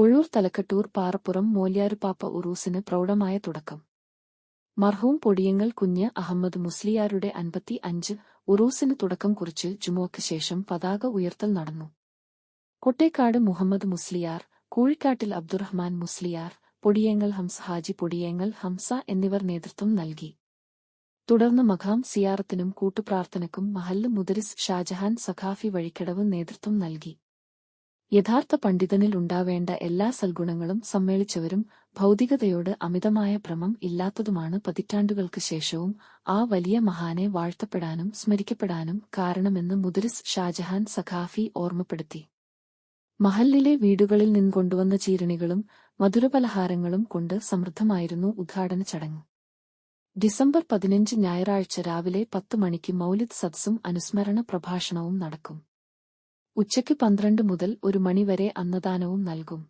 ഒഴൂർ തലക്കട്ടൂർ പാറപ്പുറം മോല്യാരുപാപ്പ ഉറൂസിന് പ്രൗഢമായ തുടക്കം. മർഹൂം പൊടിയങ്ങൾ കുഞ്ഞ് അഹമ്മദ് മുസ്ലിയാരുടെ അൻപത്തി അഞ്ച് ഉറൂസിന് തുടക്കം കുറിച്ച് ജുമുഅക്ക് ശേഷം പതാക ഉയർത്തൽ നടന്നു. കൊട്ടേക്കാട് മുഹമ്മദ് മുസ്ലിയാർ കൂഴിക്കാട്ടിൽ അബ്ദുറഹ്മാൻ മുസ്ലിയാർ പൊടിയങ്ങൾ ഹംസ ഹാജി പൊടിയങ്ങൾ ഹംസ എന്നിവർ നേതൃത്വം നൽകി. തുടർന്ന് മഖാം സിയാറത്തിനും കൂട്ടുപ്രാർത്ഥനക്കും മഹല്ല് മുദരിസ് ഷാജഹാൻ സഖാഫി വഴിക്കടവ് നേതൃത്വം നൽകി. യഥാർത്ഥ പണ്ഡിതനിൽ ഉണ്ടാവേണ്ട എല്ലാ സൽഗുണങ്ങളും സമ്മേളിച്ചവരും ഭൗതികതയോട് അമിതമായ ഭ്രമം ഇല്ലാത്തതുമാണ് പതിറ്റാണ്ടുകൾക്ക് ശേഷവും ആ വലിയ മഹാനെ വാഴ്ത്തപ്പെടാനും സ്മരിക്കപ്പെടാനും കാരണമെന്ന് മുദരിസ് ഷാജഹാൻ സഖാഫി ഓർമ്മപ്പെടുത്തി. മഹല്ലിലെ വീടുകളിൽ നിന്ന് കൊണ്ടുവന്ന ചീരണികളും മധുരപലഹാരങ്ങളും കൊണ്ട് സമൃദ്ധമായിരുന്നു ഉദ്ഘാടന ചടങ്ങ്. ഡിസംബർ പതിനഞ്ച് ഞായറാഴ്ച രാവിലെ പത്ത് മണിക്ക് മൗലിദ് സദസ്സും അനുസ്മരണ പ്രഭാഷണവും നടക്കും. ഉച്ചയ്ക്ക് പന്ത്രണ്ട് മുതൽ ഒരു മണിവരെ അന്നദാനവും നൽകും